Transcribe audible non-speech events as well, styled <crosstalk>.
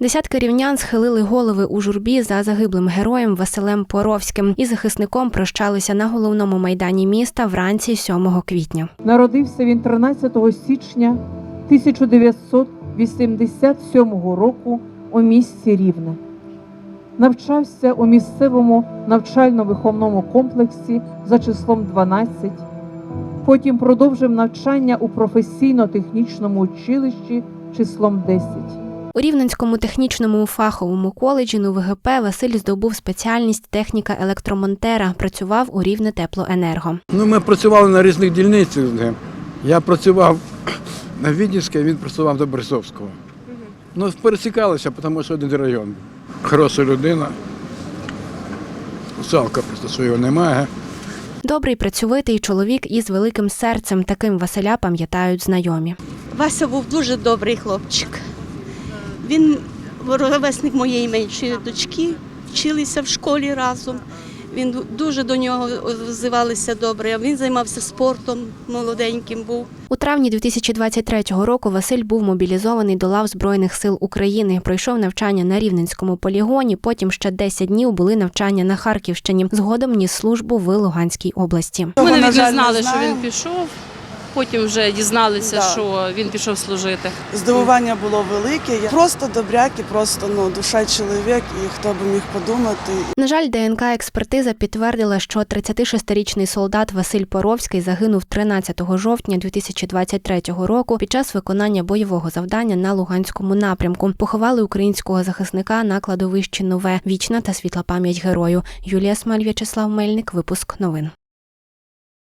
Десятки рівнян схилили голови у журбі за загиблим героєм Василем Поровським і захисником прощалися на головному майдані міста вранці 7 квітня. Народився він 13 січня 1987 року у місті Рівне. Навчався у місцевому навчально-виховному комплексі за числом 12. Потім продовжив навчання у професійно-технічному училищі числом 10. У Рівненському технічному фаховому коледжі на ВГП Василь здобув спеціальність техніка електромонтера. Працював у Рівне теплоенерго. Ну, ми працювали на різних дільницях. де Я працював <clears throat> на Віднівській, він працював до Борисовського. Ну, пересікалися, тому що один район. Хороша людина. Жалко просто, що його немає. Добрий працьовитий чоловік із великим серцем. Таким Василя пам'ятають знайомі. Вася був дуже добрий хлопчик. Він ровесник моєї меншої дочки, вчилися в школі разом. Він дуже до нього взивалися добре. Він займався спортом, молоденьким був. У травні 2023 року Василь був мобілізований до лав Збройних сил України. Пройшов навчання на Рівненському полігоні. Потім ще 10 днів були навчання на Харківщині. Згодом ніс службу в Луганській області. Ми навіть не не знали, що він пішов. Потім вже дізналися, Да. що він пішов служити. Здивування було велике. Я просто добряк і просто ну душа чоловік, і хто би міг подумати. На жаль, ДНК експертиза підтвердила, що 36-річний солдат Василь Поровський загинув 13 жовтня 2023 року під час виконання бойового завдання на Луганському напрямку. Поховали українського захисника на кладовищі Нове. Вічна та світла пам'ять герою. Юлія Смаль, В'ячеслав Мельник. Випуск новин.